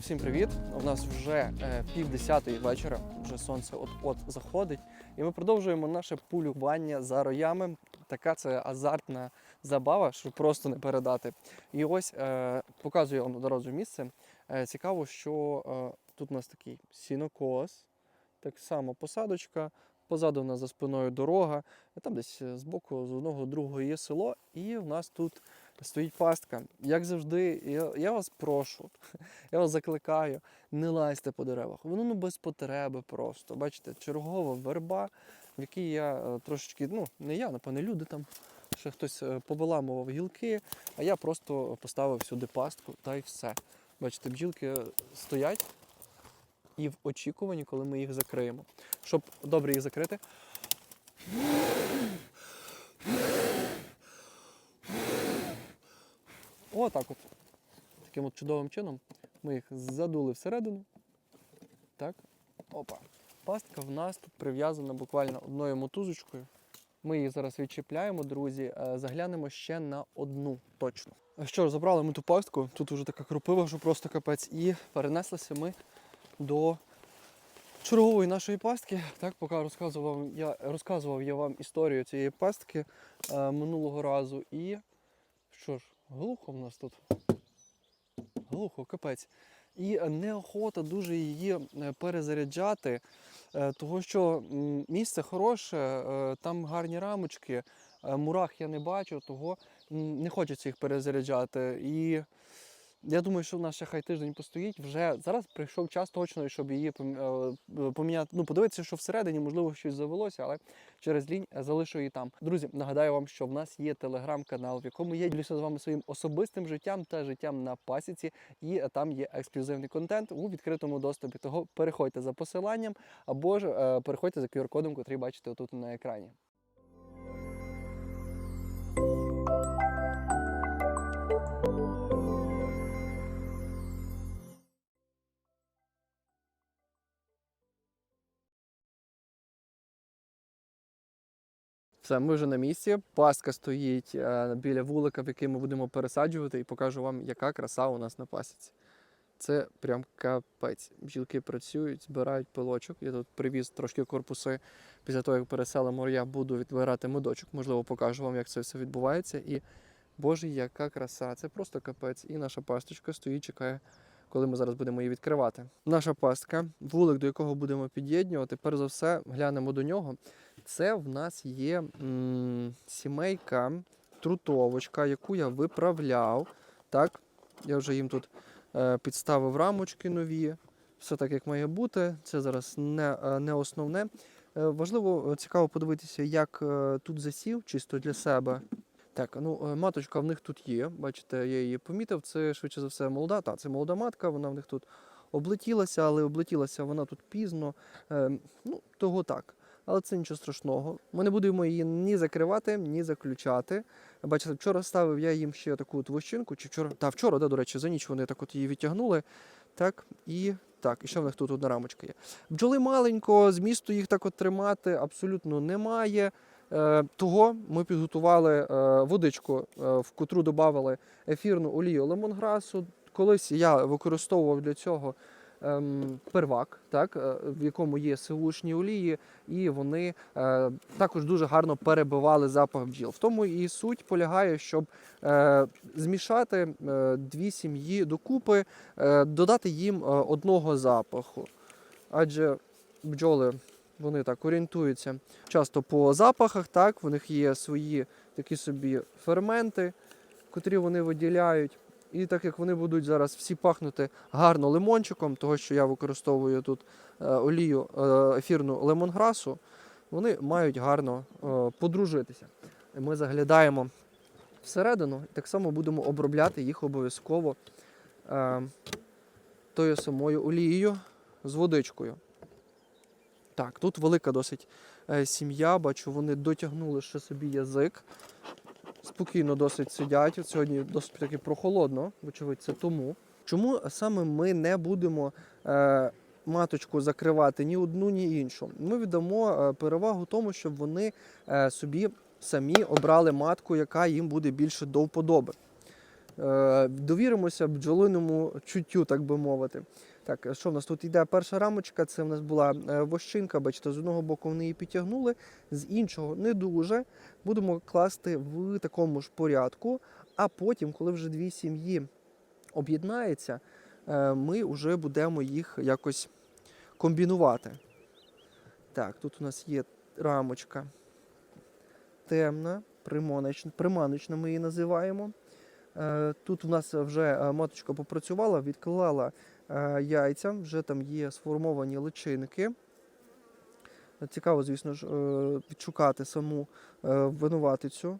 всім привіт! У нас вже е, пів десятої вечора, вже сонце от-от заходить, і ми продовжуємо наше полювання за роями. Така це азартна забава, що просто не передати. І ось е, показую вам одразу місце. Е, цікаво, що е, тут у нас такий сінокос, так само посадочка. Позаду у нас за спиною дорога, там десь е, збоку з одного другого є село, і в нас тут стоїть пастка. Як завжди, я, я вас прошу, я вас закликаю, не лазьте по деревах. Воно ну без потреби просто. Бачите, чергова верба, в якій я е, трошечки, ну не я, напевне, люди там. Ще хтось е, повиламував гілки, а я просто поставив сюди пастку та й все. Бачите, бджілки стоять і в очікуванні, коли ми їх закриємо. Щоб добре їх закрити. Отак от. Таким от чудовим чином ми їх задули всередину. Так. Опа. Пастка в нас тут прив'язана буквально одною мотузочкою. Ми її зараз відчіпляємо, друзі. Е, Заглянемо ще на одну точно. Що ж, забрали ми ту пастку, тут вже така кропива, що просто капець. І перенеслися ми до чергової нашої пастки. Так, поки розказував я, розказував я вам історію цієї пастки е, минулого разу. І що ж, глухо в нас тут. Глухо, капець. І е, неохота дуже її е, перезаряджати, тому того що місце хороше, е, там гарні рамочки, е, мурах я не бачу, того не хочеться їх перезаряджати. І я думаю, що в нас ще хай тиждень постоїть. Вже зараз прийшов час точно, щоб її пом- е, поміняти. Ну, подивитися, що всередині, можливо, щось завелося, але через лінь е, залишу її там. Друзі, нагадаю вам, що в нас є телеграм-канал, в якому я ділюся з вами своїм особистим життям та життям на пасіці, і е, там є ексклюзивний контент у відкритому доступі. Того переходьте за посиланням або ж е, переходьте за QR-кодом, який бачите отут на екрані. Все, ми вже на місці. Пастка стоїть е, біля вулика, в який ми будемо пересаджувати, і покажу вам, яка краса у нас на пасіці. Це прям капець. Бджілки працюють, збирають пилочок. Я тут привіз трошки корпуси. Після того, як переселимо, я буду відбирати медочок. Можливо, покажу вам, як це все відбувається. І боже, яка краса! Це просто капець. І наша пасточка стоїть, чекає, коли ми зараз будемо її відкривати. Наша пастка, вулик, до якого будемо під'єднювати. Перш за все, глянемо до нього. Це в нас є м, сімейка, трутовочка, яку я виправляв. Так, я вже їм тут е, підставив рамочки нові. Все так, як має бути. Це зараз не, е, не основне. Е, важливо, е, цікаво подивитися, як тут засів, чисто для себе. Так, ну маточка в них тут є. Бачите, я її помітив. Це швидше за все молода. Та, це молода матка, вона в них тут облетілася, але облетілася вона тут пізно. Е, ну, того так але це нічого страшного. Ми не будемо її ні закривати, ні заключати. Бачите, вчора ставив я їм ще таку от вощинку, чи вчора, та вчора, да, до речі, за ніч вони так от її відтягнули. Так, і так, і ще в них тут одна рамочка є. Бджоли маленько, змісту їх так от тримати абсолютно немає. Е, того ми підготували е, водичку, е, в котру додавали ефірну олію лемонграсу. Колись я використовував для цього первак, так, е, в якому є сивушні олії, і вони е, також дуже гарно перебивали запах бджіл. В тому і суть полягає, щоб е, змішати дві сім'ї докупи, додати їм одного запаху. Адже бджоли вони так орієнтуються часто по запахах, так, в них є свої такі собі ферменти, котрі вони виділяють. І так як вони будуть зараз всі пахнути гарно лимончиком, того що я використовую тут е, олію е, ефірну лемонграсу, вони мають гарно е, подружитися. Ми заглядаємо всередину і так само будемо обробляти їх обов'язково тою самою олією з водичкою. Так, тут велика досить сім'я, бачу, вони дотягнули ще собі язик спокійно досить сидять. Сьогодні досить таки прохолодно, вочевидь, це тому. Чому саме ми не будемо е, маточку закривати ні одну, ні іншу? Ми віддамо е, перевагу тому, щоб вони е, собі самі обрали матку, яка їм буде більше до вподоби. е, довіримося бджолиному чуттю, так би мовити. Так, що в нас тут йде перша рамочка? Це в нас була е, вощинка. Бачите, з одного боку вони її підтягнули, з іншого не дуже. Будемо класти в такому ж порядку. А потім, коли вже дві сім'ї об'єднаються, е, ми вже будемо їх якось комбінувати. Так, тут у нас є рамочка темна, приманочна, приманочна ми її називаємо. Е, Тут у нас вже е, маточка попрацювала, відклала е, яйця, вже там є сформовані личинки. Цікаво, звісно ж, е, відшукати саму е, винуватицю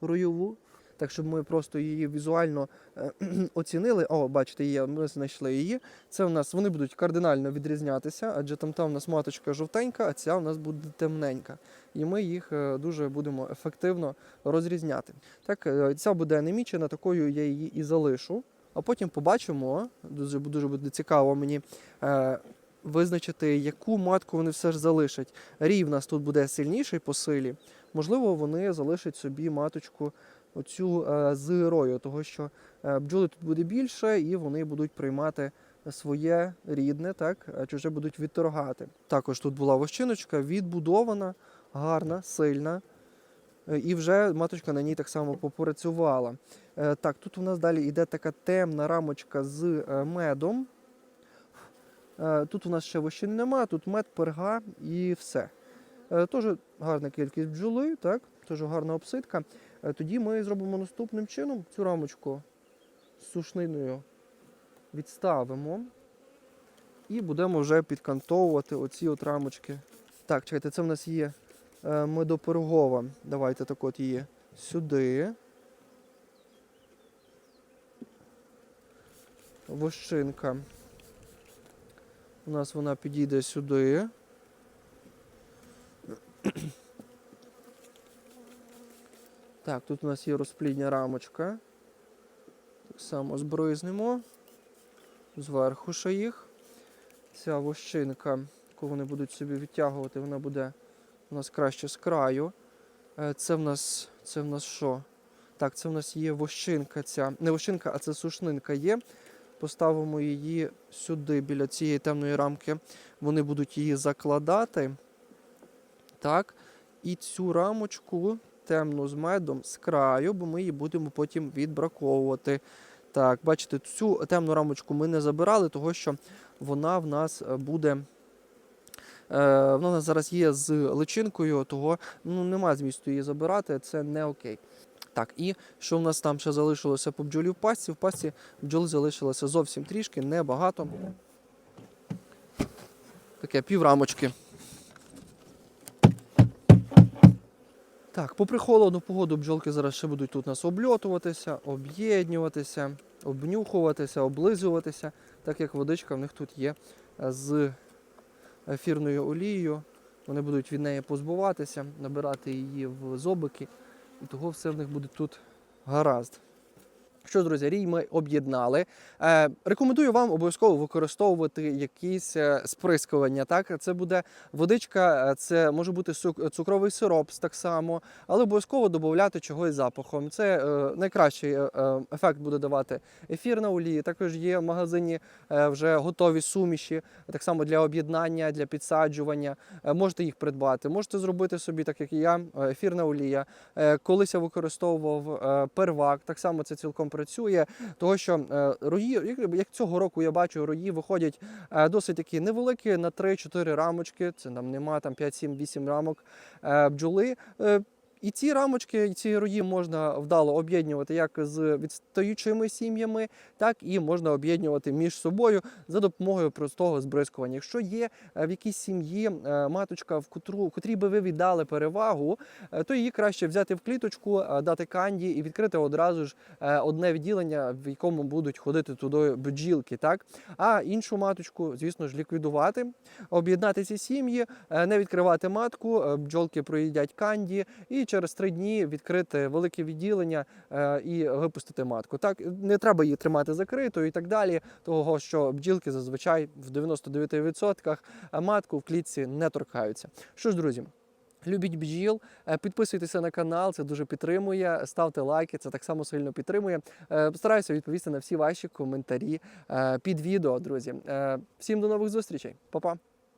ройову. Так, щоб ми просто її візуально е, оцінили. О, бачите, є, ми знайшли її. Це у нас вони будуть кардинально відрізнятися, адже там там у нас маточка жовтенька, а ця у нас буде темненька. І ми їх е, дуже будемо ефективно розрізняти. Так, е, ця буде немічена, такою я її і залишу. А потім побачимо, дуже, дуже буде цікаво мені е, визначити, яку матку вони все ж залишать. Рій в нас тут буде сильніший по силі. Можливо, вони залишать собі маточку оцю е, з рою, того що е, бджоли тут буде більше, і вони будуть приймати своє рідне, так, чуже будуть відторгати. Також тут була вощиночка відбудована, гарна, сильна. Е, І вже маточка на ній так само попрацювала. Е, Так, тут у нас далі йде така темна рамочка з е, медом. Тут у нас ще вощин нема, тут мед, перга і все. Теж гарна кількість бджоли, так? Теж гарна обсидка. Тоді ми зробимо наступним чином цю рамочку з сушниною відставимо і будемо вже підкантовувати оці от рамочки. Так, чекайте, це в нас є е, медопергова. Давайте так от її сюди. Вощинка. У нас вона підійде сюди. Так, тут у нас є розплідня рамочка. Так само збризнемо. Зверху ще їх. Ця вощинка, яку вони будуть собі відтягувати, вона буде у нас краще з краю. Е, Це в нас, це в нас що? Так, це в нас є вощинка ця. Не вощинка, а це сушнинка є. Поставимо її сюди, біля цієї темної рамки. Вони будуть її закладати. Так. І цю рамочку темну з медом з краю, бо ми її будемо потім відбраковувати. Так, бачите, цю темну рамочку ми не забирали, того що вона в нас е, буде. Е, Вона у нас зараз є з личинкою, того ну, немає змісту її забирати, це не окей. Так, і що в нас там ще залишилося по бджолі в пастці? В пастці бджоли залишилося зовсім трішки, небагато. Таке піврамочки. Так, попри холодну погоду бджолки зараз ще будуть тут нас обльотуватися, об'єднуватися, обнюхуватися, облизуватися, так як водичка в них тут є з ефірною олією. Вони будуть від неї позбуватися, набирати її в зобики, і того все в них буде тут гаразд. Що, ж, друзі, рій ми об'єднали. Е, рекомендую вам обов'язково використовувати якісь е, сприскування. Так, це буде водичка, е, це може бути цукровий сироп так само, але обов'язково додати чогось запахом. Це е, найкращий е, ефект буде давати ефірна олія. Також є в магазині вже готові суміші, так само для об'єднання, для підсаджування. Е, можете їх придбати. Можете зробити собі, так як і я, ефірна олія. Е, колись я використовував е, первак, так само це цілком працює. Того, що е, рої, як, цього року я бачу, рої виходять е, досить такі невеликі на 3-4 рамочки. Це нам нема там 5-7-8 рамок е, бджоли. І ці рамочки, ці рої можна вдало об'єднувати як з відстаючими сім'ями, так і можна об'єднувати між собою за допомогою простого збризкування. Якщо є е, в якійсь сім'ї е, маточка, в котру котрій би ви віддали перевагу, е, то її краще взяти в кліточку, дати канді і відкрити одразу ж одне відділення, в якому будуть ходити туди бджілки. Так а іншу маточку, звісно ж, ліквідувати, об'єднати ці сім'ї, не відкривати матку, бджолки проїдять канді, і через три дні відкрити велике відділення е, і випустити матку. Так не треба її тримати закритою і так далі, того що бджілки зазвичай в 99% матку в клітці не торкаються. Що ж, друзі. Любіть бджіл, Е, підписуйтеся на канал, це дуже підтримує. Ставте лайки, це так само сильно підтримує. Е, Постараюся відповісти на всі ваші коментарі е, під відео, друзі. Е, Всім до нових зустрічей, Па-па!